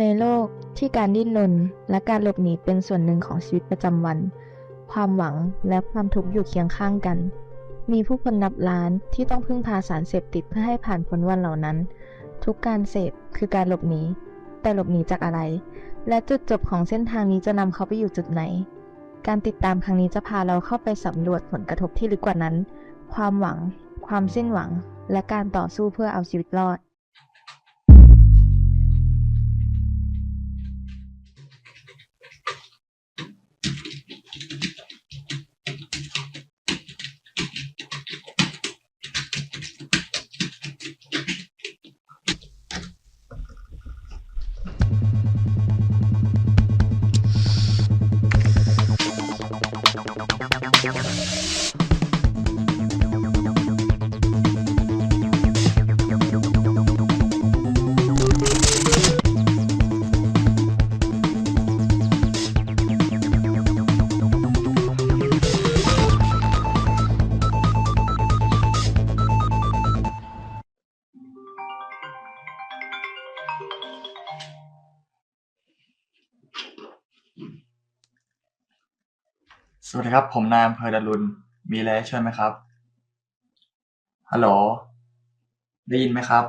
ในโลกที่การดิ้นรนและการหลบหนีเป็นส่วนหนึ่งของชีวิตประจำวัน ความหวังและความทุกข์อยู่เคียงข้างกัน มีผู้คนนับล้านที่ต้องพึ่งพาสารเสพติดเพื่อให้ผ่านพ้นวันเหล่านั้น ทุกการเสพคือการหลบหนีแต่หลบหนีจากอะไร และจุดจบของเส้นทางนี้จะนำเขาไปอยู่จุดไหน การติดตามครั้งนี้จะพาเราเข้าไปสำรวจผลกระทบที่ลึกกว่านั้น ความหวัง ความสิ้นหวัง และการต่อสู้เพื่อเอาชีวิตรอด สวัสดีครับ ผมนายอำเภอดารุณ มีอะไรให้ช่วยไหมครับ ฮัลโหล ได้ยินไหมครับ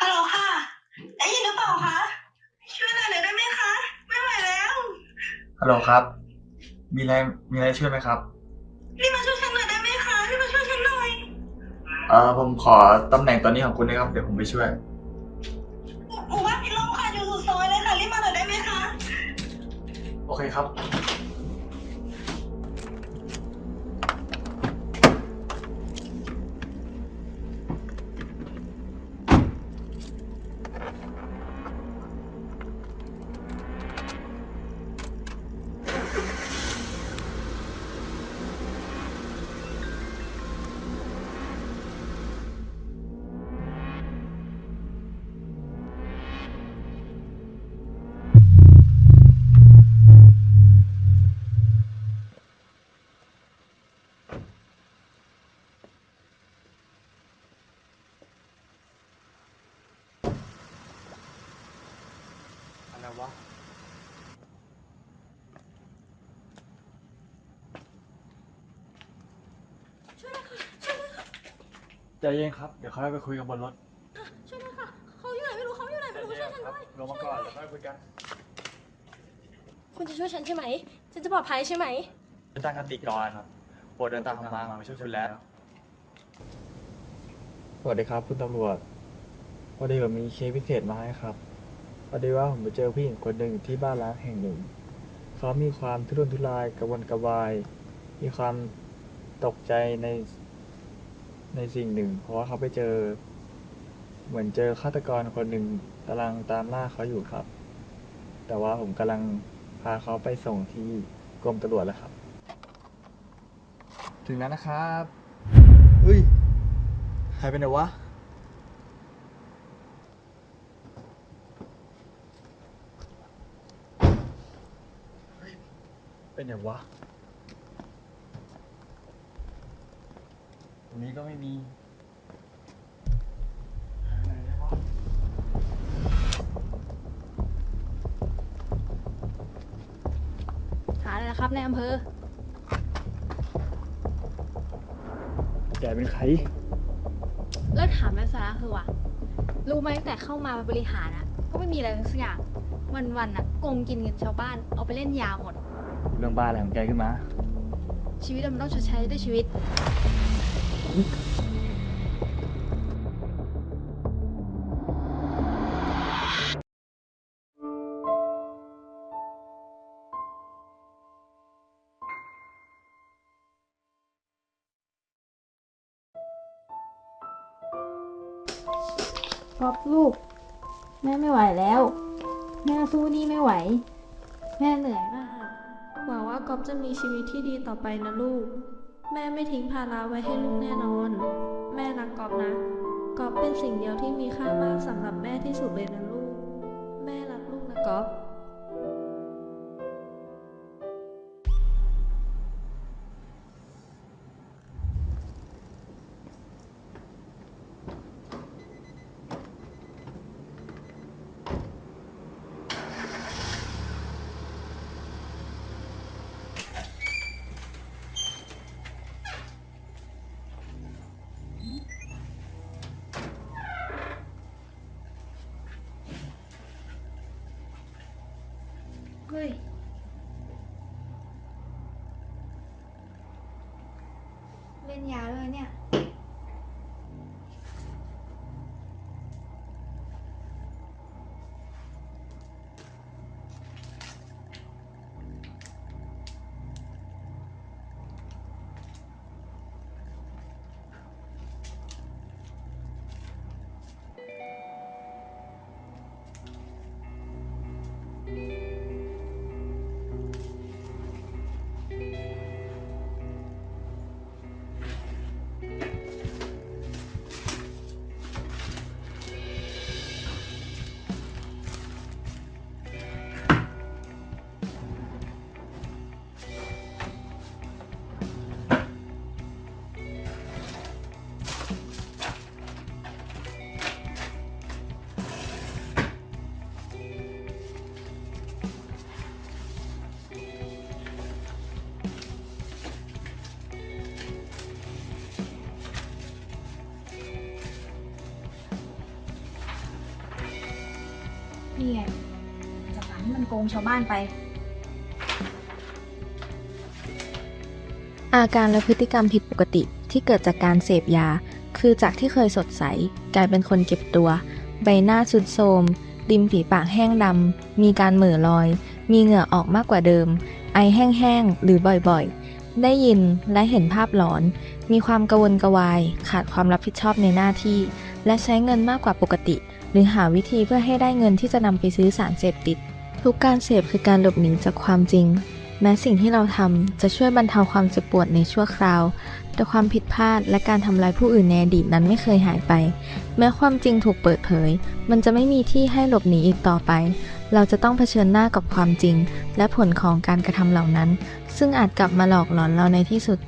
ฮัลโหลค่ะ ได้ยินหรือเปล่าคะ ช่วยหน่อยหน่อยได้ไหมคะ ไม่ไหวแล้ว ฮัลโหลครับ มีอะไร มีอะไรให้ช่วยไหมครับ เอ่อผมขอตำแหน่งตอนนี้ของคุณนะครับ เดี๋ยวผมไปช่วย หมู่บ้านพิลมค่ะอยู่สุดซอยเลยค่ะรีบมาหน่อยได้ไหมคะ โอเคครับ ใจเย็นครับ เดี๋ยวค่อยไปคุยกันบนรถช่วยด้วยค่ะ เขาอยู่ไหนไม่รู้เขาอยู่ไหนไม่รู้ช่วยฉันด้วยลงมาก่อนแล้วค่อยคุยกันคุณจะช่วยฉันใช่ไหม ฉันจะปลอดภัยใช่ไหมเป็นตั้งคติก่อนครับโปรดเดินตามทางมามาช่วยคุณแล้ว สวัสดีครับ คุณตำรวจพอดีผมมีเคสพิเศษมาให้ครับพอดีว่าผมไปเจอผู้หญิงคนหนึ่งที่บ้านร้างแห่งหนึ่ง เขามีความทุรนทุรายกระวนกระวาย มีความ ตกใจในในสิ่งหนึ่ง เพราะว่าเขาไปเจอ เหมือนเจอฆาตกรคนหนึ่งกำลังตามล่าเขาอยู่ครับ แต่ว่าผมกำลังพาเขาไปส่งที่กรมตำรวจแล้วครับ ถึงแล้วนะครับเฮ้ยหายไปไหนวะ เป็นไหนวะตรง นี้ก็ไม่มีหายไปไหนได้วะหาเลยนะครับในอำเภอ แกเป็นใครเลิกถามแล้วสาระคือว่า รู้ไหมตั้งแต่เข้ามาบริหารอะก็ไม่มีอะไรทั้งสักอย่าง วันๆอะโกงกินเงินชาวบ้าน เอาไปเล่นยาหมด เรื่องบ้าอะไรของแกขึ้นมา ชีวิตมันต้องชดใช้ด้วยชีวิต ก๊อฟลูก แม่ไม่ไหวแล้ว แม่สู้นี่ไม่ไหว แม่เหนื่อยมากหวังว่าก๊อฟจะมีชีวิตที่ดีต่อไปนะลูก แม่ไม่ทิ้งภาระไว้ให้ลูกแน่นอน แม่รักกอฟนะกอฟเป็นสิ่งเดียวที่มีค่ามากสำหรับแม่ที่สุดเลยนะลูก แม่รักลูกนะกอฟ เล่นยาเลยเนี่ย นี่ไงจากการที่มันโกงชาวบ้านไป อาการและพฤติกรรมผิดปกติที่เกิดจากการเสพยา คือจากที่เคยสดใส กลายเป็นคนเก็บตัว ใบหน้าสุดโทรมริมฝีปากแห้งดำ มีการเหม่อลอย มีเหงื่อออกมากกว่าเดิม ไอแห้งๆ หรือบ่อยๆ ได้ยินและเห็นภาพหลอน มีความกระวนกระวาย ขาดความรับผิดชอบในหน้าที่ และใช้เงินมากกว่าปกติ หรือหาวิธีเพื่อให้ได้เงินที่จะนำไปซื้อสารเสพติด ทุกการเสพคือการหลบหนีจากความจริง แม้สิ่งที่เราทำจะช่วยบรรเทาความเจ็บปวดในชั่วคราว แต่ความผิดพลาดและการทำร้ายผู้อื่นในอดีตนั้นไม่เคยหายไป แม้ความจริงถูกเปิดเผย มันจะไม่มีที่ให้หลบหนีอีกต่อไป เราจะต้องเผชิญหน้ากับความจริง และผลของการกระทำเหล่านั้น ซึ่งอาจกลับมาหลอกหลอนเราในที่สุด